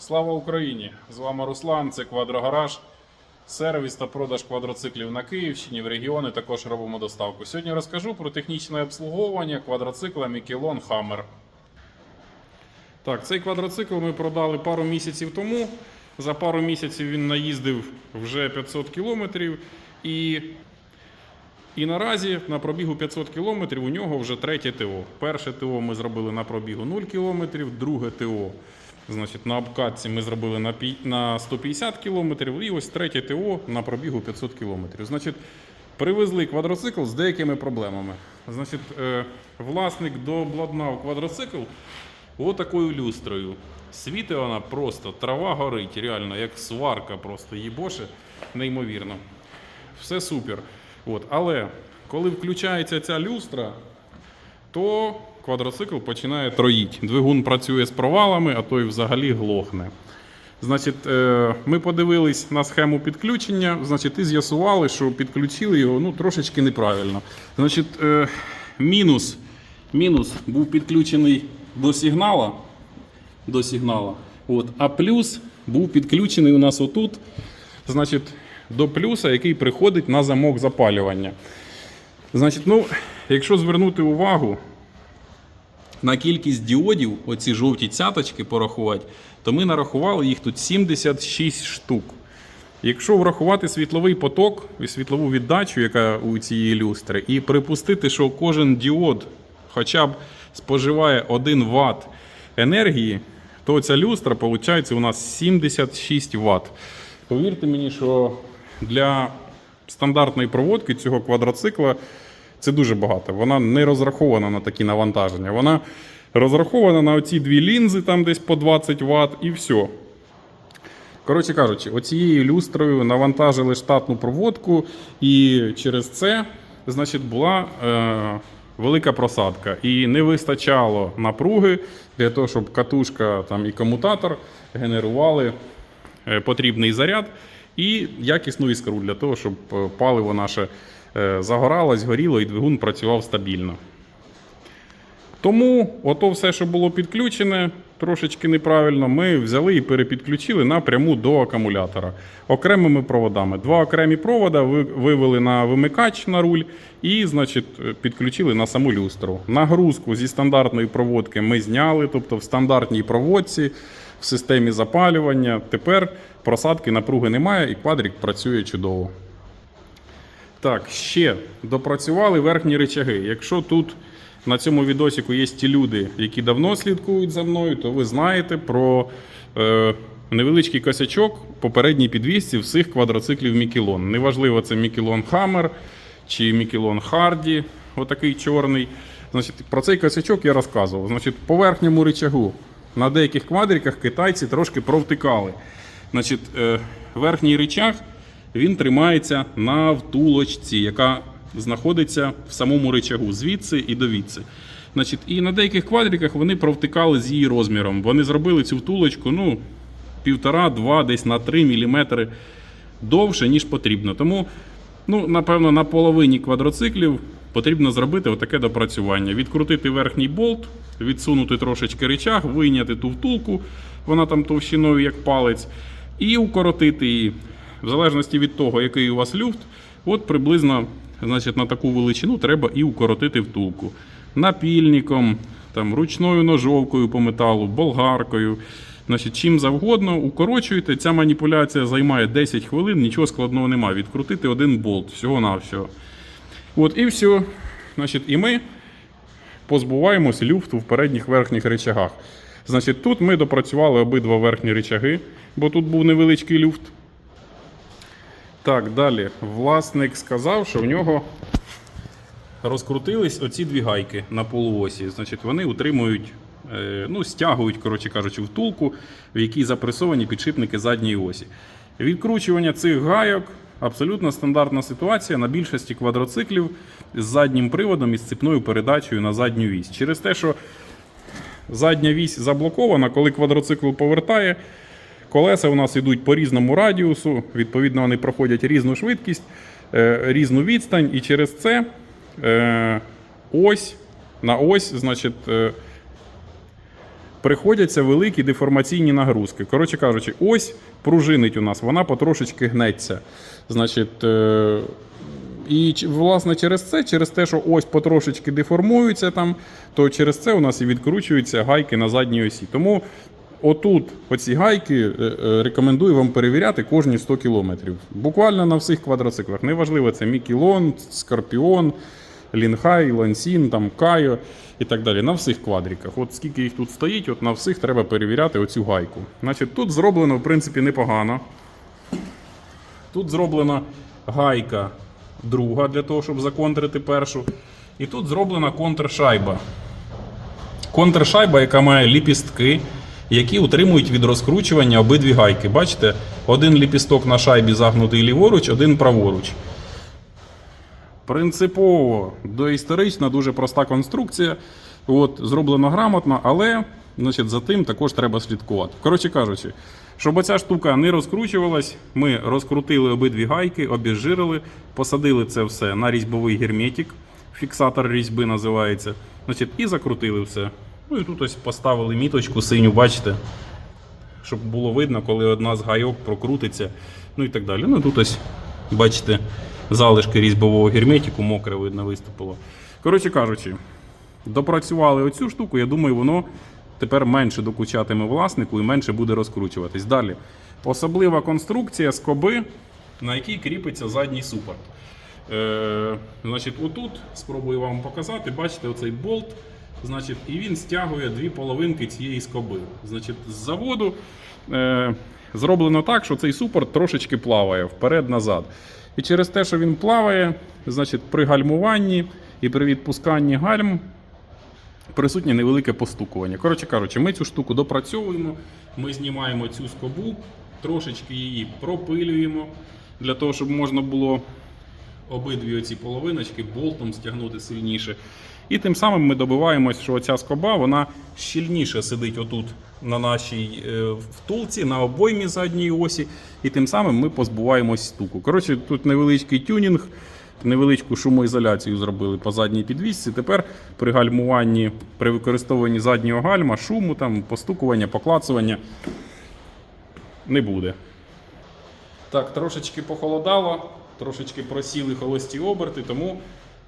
Слава Україні! З вами Руслан, це Квадрогараж. Сервіс та продаж квадроциклів на Київщині в регіони також робимо доставку. Сьогодні розкажу про технічне обслуговування квадроцикла Мікелон Hammer. Так, цей квадроцикл ми продали пару місяців тому. За пару місяців він наїздив вже 500 кілометрів. І, і наразі на пробігу 500 кілометрів у нього вже третє ТО. Перше ТО ми зробили на пробігу 0 кілометрів, друге ТО Значить, на обкатці ми зробили на, пі- на 150 кілометрів, і ось третє ТО на пробігу 500 кілометрів. Значить, привезли квадроцикл з деякими проблемами. Значить, е, власник дообладнав квадроцикл отакою люстрою. Світи вона просто, трава горить, реально, як сварка просто їбоше, неймовірно. Все супер. От. Але коли включається ця люстра, то квадроцикл починає троїть. Двигун працює з провалами, а то й взагалі глохне. Значить, е, ми подивились на схему підключення, значить, і з'ясували, що підключили його ну, трошечки неправильно. Значить, е, мінус, мінус був підключений до сигнала, до сигнала. От, а плюс був підключений у нас отут, значить, до плюса, який приходить на замок запалювання. Значить, ну, якщо звернути увагу на кількість діодів, оці жовті цяточки порахувати, то ми нарахували їх тут 76 штук. Якщо врахувати світловий поток і світлову віддачу, яка у цієї люстри, і припустити, що кожен діод хоча б споживає 1 Вт енергії, то ця люстра виходить у нас 76 Вт. Повірте мені, що для стандартної проводки цього квадроцикла це дуже багато. Вона не розрахована на такі навантаження. Вона розрахована на оці дві лінзи, там десь по 20 Вт, і все. Коротше кажучи, оцією люстрою навантажили штатну проводку, і через це значить, була е, велика просадка. І не вистачало напруги для того, щоб катушка там, і комутатор генерували е, потрібний заряд і якісну іскру для того, щоб е, паливо наше загоралось, горіло і двигун працював стабільно. Тому ото все, що було підключене, трошечки неправильно, ми взяли і перепідключили напряму до акумулятора окремими проводами. Два окремі провода вивели на вимикач на руль і, значить, підключили на саму люстру. Нагрузку зі стандартної проводки ми зняли, тобто в стандартній проводці, в системі запалювання. Тепер просадки напруги немає і квадрик працює чудово. Так, ще допрацювали верхні речаги. Якщо тут на цьому відосіку є ті люди, які давно слідкують за мною, то ви знаєте про е, невеличкий косячок по передній підвісці всіх квадроциклів Мікелон. Неважливо, це Мікелон Хаммер чи Мікелон Харді, отакий чорний. Значить, про цей косячок я розказував. Значить, по верхньому речагу на деяких квадриках китайці трошки провтикали. Значить, е, верхній речаг він тримається на втулочці, яка знаходиться в самому речагу, звідси і довідси. Значить, і на деяких квадриках вони провтикали з її розміром. Вони зробили цю втулочку ну, півтора-два, десь на 3 мм довше, ніж потрібно. Тому, ну, напевно, на половині квадроциклів потрібно зробити отаке допрацювання. Відкрутити верхній болт, відсунути трошечки речаг, вийняти ту втулку, вона там товщиною як палець, і укоротити її. В залежності від того, який у вас люфт, от приблизно значить, на таку величину треба і укоротити втулку. Напільником, там, ручною ножовкою по металу, болгаркою. Значить, чим завгодно укорочуєте. Ця маніпуляція займає 10 хвилин, нічого складного немає. Відкрутити один болт, всього-навсього. От і все. Значить, і ми позбуваємось люфту в передніх верхніх речагах. Значить, тут ми допрацювали обидва верхні речаги, бо тут був невеличкий люфт. Так, далі. Власник сказав, що в нього розкрутились оці дві гайки на полуосі. Значить, вони утримують, е, ну, стягують, коротше кажучи, втулку, в якій запресовані підшипники задньої осі. Відкручування цих гайок абсолютно стандартна ситуація на більшості квадроциклів з заднім приводом і з цепною передачею на задню вісь. Через те, що задня вісь заблокована, коли квадроцикл повертає, колеса у нас йдуть по різному радіусу, відповідно, вони проходять різну швидкість, е, різну відстань, і через це е, ось на ось, значить, е, приходяться великі деформаційні нагрузки. Коротше кажучи, ось пружинить у нас, вона потрошечки гнеться. Значить, і власне через це, через те, що ось потрошечки деформуються там, то через це у нас і відкручуються гайки на задній осі. Тому отут оці гайки е, е, рекомендую вам перевіряти кожні 100 кілометрів. Буквально на всіх квадроциклах. Неважливо, це Мікілон, Скорпіон, Лінхай, Лансін, там, Кайо і так далі. На всіх квадриках. От скільки їх тут стоїть, от на всіх треба перевіряти оцю гайку. Значить, тут зроблено, в принципі, непогано. Тут зроблена гайка друга для того, щоб законтрити першу. І тут зроблена контршайба. Контршайба, яка має ліпістки, які утримують від розкручування обидві гайки. Бачите, один ліпісток на шайбі загнутий ліворуч, один праворуч. Принципово доісторична, дуже проста конструкція. От, зроблено грамотно, але значить, за тим також треба слідкувати. Коротше кажучи, щоб оця штука не розкручувалась, ми розкрутили обидві гайки, обезжирили, посадили це все на різьбовий герметик, фіксатор різьби називається. Значить, і закрутили все. Ну і тут ось поставили міточку синю, бачите, щоб було видно, коли одна з гайок прокрутиться, ну і так далі. Ну тут ось, бачите, залишки різьбового герметику, мокре видно виступило. Коротше кажучи, допрацювали оцю штуку, я думаю, воно тепер менше докучатиме власнику і менше буде розкручуватись. Далі. Особлива конструкція скоби, на якій кріпиться задній супорт. Е, значить, отут спробую вам показати. Бачите, оцей болт. Значить, і він стягує дві половинки цієї скоби. Значить, з заводу е, зроблено так, що цей супорт трошечки плаває вперед-назад. І через те, що він плаває, значить, при гальмуванні і при відпусканні гальм присутнє невелике постукування. Коротше кажучи, ми цю штуку допрацьовуємо, ми знімаємо цю скобу, трошечки її пропилюємо для того, щоб можна було обидві оці половиночки болтом стягнути сильніше. І тим самим ми добиваємось, що оця скоба вона щільніше сидить отут на нашій е, втулці, на обоймі задньої осі, і тим самим ми позбуваємось стуку. Коротше, тут невеличкий тюнінг, невеличку шумоізоляцію зробили по задній підвісці. Тепер при гальмуванні, при використовуванні заднього гальма, шуму, там, постукування, поклацування не буде. Так, трошечки похолодало, трошечки просіли холості оберти, тому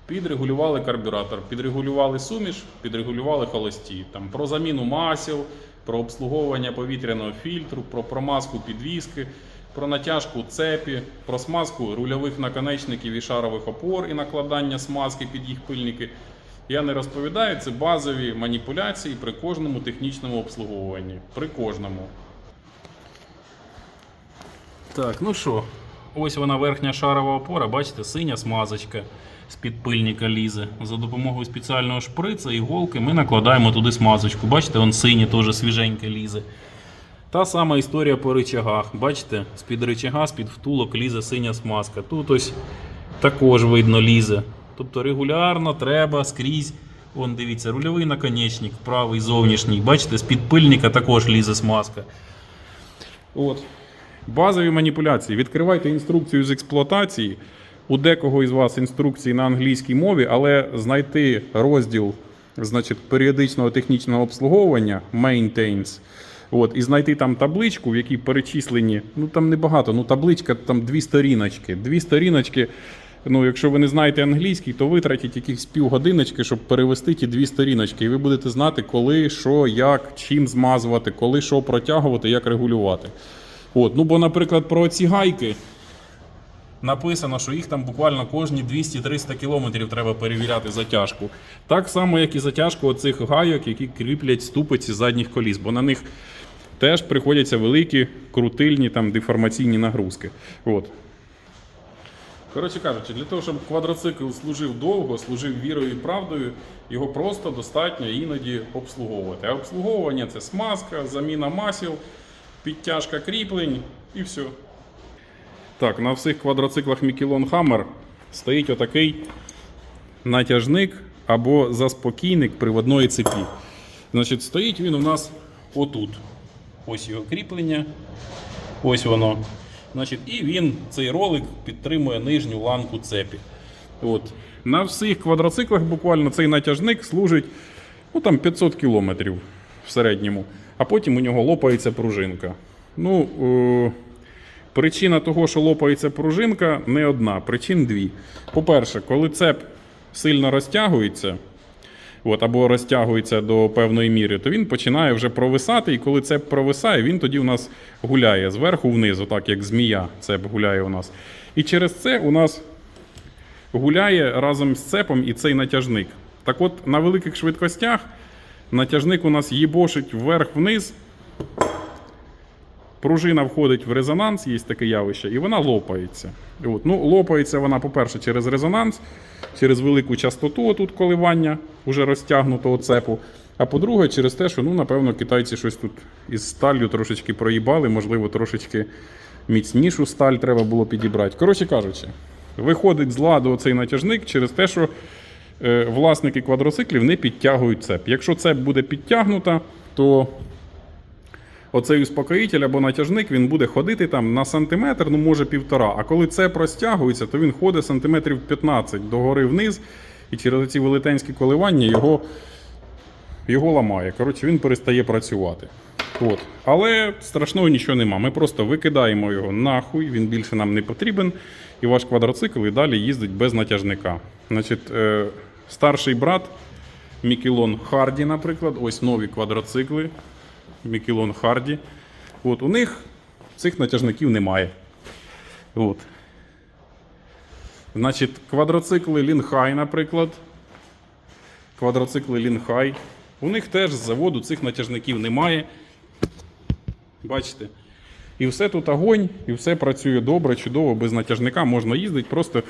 підрегулювали карбюратор, підрегулювали суміш, підрегулювали холості. Там, про заміну масел, про обслуговування повітряного фільтру, про промазку підвіски, про натяжку цепі, про смазку рульових наконечників і шарових опор і накладання смазки під їх пильники. Я не розповідаю, це базові маніпуляції при кожному технічному обслуговуванні. При кожному. Так, ну що, ось вона верхня шарова опора, бачите, синя смазочка з підпильника лізе. За допомогою спеціального шприца, іголки ми накладаємо туди смазочку. Бачите, он синє теж свіженьке лізе. Та сама історія по рычагах. Бачите, з-під рычага, з-під втулок лізе синя смазка. Тут ось також видно лізе. Тобто регулярно треба скрізь. Вон, дивіться, рульовий наконечник, правий зовнішній. Бачите, з-під пильника також лізе смазка. От. Базові маніпуляції. Відкривайте інструкцію з експлуатації. У декого із вас інструкції на англійській мові, але знайти розділ значить, періодичного технічного обслуговування maintenance, От, і знайти там табличку, в якій перечислені, ну там небагато, ну табличка там дві сторіночки. Дві сторіночки. Ну, якщо ви не знаєте англійський, то витратіть якихось півгодиночки, щоб перевести ті дві сторіночки. І ви будете знати, коли, що, як, чим змазувати, коли що протягувати, як регулювати. От, ну бо, наприклад, про ці гайки написано, що їх там буквально кожні 200-300 кілометрів треба перевіряти затяжку. Так само, як і затяжку оцих гайок, які кріплять ступиці задніх коліс, бо на них теж приходяться великі крутильні там деформаційні нагрузки. От. Коротше кажучи, для того, щоб квадроцикл служив довго, служив вірою і правдою, його просто достатньо іноді обслуговувати. А обслуговування це смазка, заміна масел, підтяжка кріплень і все. Так, на всіх квадроциклах Мікелон Hammer стоїть отакий натяжник або заспокійник приводної цепі. Значить, стоїть він у нас отут. Ось його кріплення. Ось воно. Значить, і він, цей ролик, підтримує нижню ланку цепі. От. На всіх квадроциклах буквально цей натяжник служить ну, там, 500 кілометрів. в середньому, а потім у нього лопається пружинка. Ну, е, причина того, що лопається пружинка, не одна, причин дві. По-перше, коли цеп сильно розтягується, от, або розтягується до певної міри, то він починає вже провисати, і коли цеп провисає, він тоді у нас гуляє зверху вниз, отак як змія цеп гуляє у нас. І через це у нас гуляє разом з цепом і цей натяжник. Так от на великих швидкостях натяжник у нас їбошить вверх-вниз. Пружина входить в резонанс, є таке явище, і вона лопається. От. Ну, лопається вона, по-перше, через резонанс, через велику частоту тут коливання уже розтягнутого цепу. А по-друге, через те, що, ну, напевно, китайці щось тут із сталлю трошечки проїбали, можливо, трошечки міцнішу сталь треба було підібрати. Коротше кажучи, виходить з ладу оцей натяжник через те, що е, власники квадроциклів не підтягують цеп. Якщо цеп буде підтягнута, то оцей успокоїтель або натяжник він буде ходити там на сантиметр, ну може півтора. А коли це простягується, то він ходить сантиметрів 15 догори вниз, і через ці велетенські коливання його, його ламає. Коротше, він перестає працювати. От. Але страшного нічого нема. Ми просто викидаємо його нахуй, він більше нам не потрібен, і ваш квадроцикл і далі їздить без натяжника. Значить, е, старший брат Мікелон Харді, наприклад, ось нові квадроцикли. Мікелон Харді. От, у них цих натяжників немає. От. Значить, квадроцикли Лінхай, наприклад. Квадроцикли Лінхай. У них теж з заводу цих натяжників немає. Бачите? І все тут огонь, і все працює добре, чудово, без натяжника можна їздити. Просто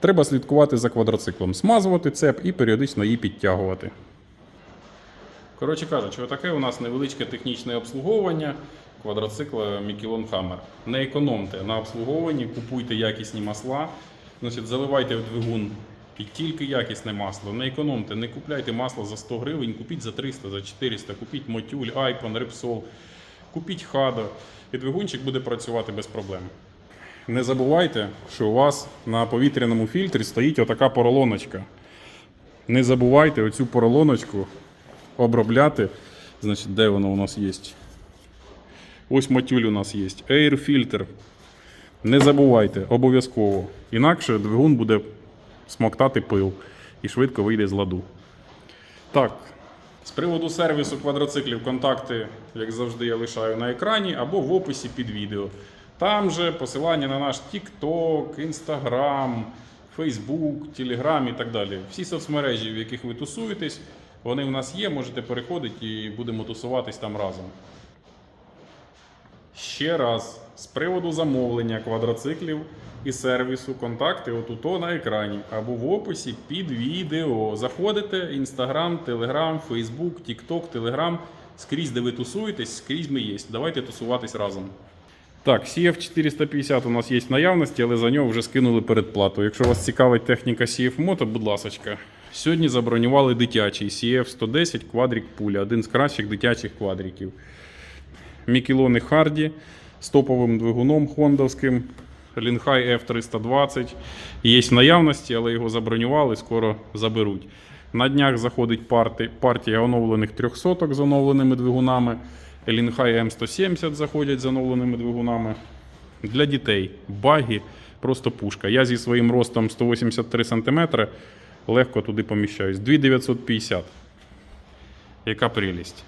треба слідкувати за квадроциклом, смазувати цеп і періодично її підтягувати. Коротше кажучи, отаке у нас невеличке технічне обслуговування квадроцикла Мікелон Hammer. Не економте на обслуговуванні, купуйте якісні масла, значить, заливайте в двигун і тільки якісне масло. Не економте, не купляйте масло за 100 гривень, купіть за 300, за 400, купіть Мотюль, Айпон, Репсол, купіть Хадо, і двигунчик буде працювати без проблем. Не забувайте, що у вас на повітряному фільтрі стоїть отака поролоночка. Не забувайте оцю поролоночку обробляти. Значить, де воно у нас є? Ось матюль у нас є. Air фільтр. Не забувайте, обов'язково. Інакше двигун буде смоктати пил і швидко вийде з ладу. Так, з приводу сервісу квадроциклів контакти, як завжди, я лишаю на екрані або в описі під відео. Там же посилання на наш TikTok, Instagram, Facebook, Telegram і так далі. Всі соцмережі, в яких ви тусуєтесь, вони в нас є, можете переходити і будемо тусуватись там разом. Ще раз, з приводу замовлення квадроциклів і сервісу, контакти отуто на екрані або в описі під відео. Заходите, Instagram, Telegram, Facebook, TikTok, Telegram. Скрізь, де ви тусуєтесь, скрізь ми є. Давайте тусуватись разом. Так, CF 450 у нас є в наявності, але за нього вже скинули передплату. Якщо вас цікавить техніка CF Moto, будь ласка. Сьогодні забронювали дитячий CF 110 квадрік пуля, один з кращих дитячих квадриків. Мікелони Харді з топовим двигуном хондовським. Лінхай F320. Є в наявності, але його забронювали, скоро заберуть. На днях заходить парти, партія оновлених 300 з оновленими двигунами. Лінхай М170 заходять з оновленими двигунами. Для дітей баги просто пушка. Я зі своїм ростом 183 см легко туди поміщаюсь. 2950. Яка прелість.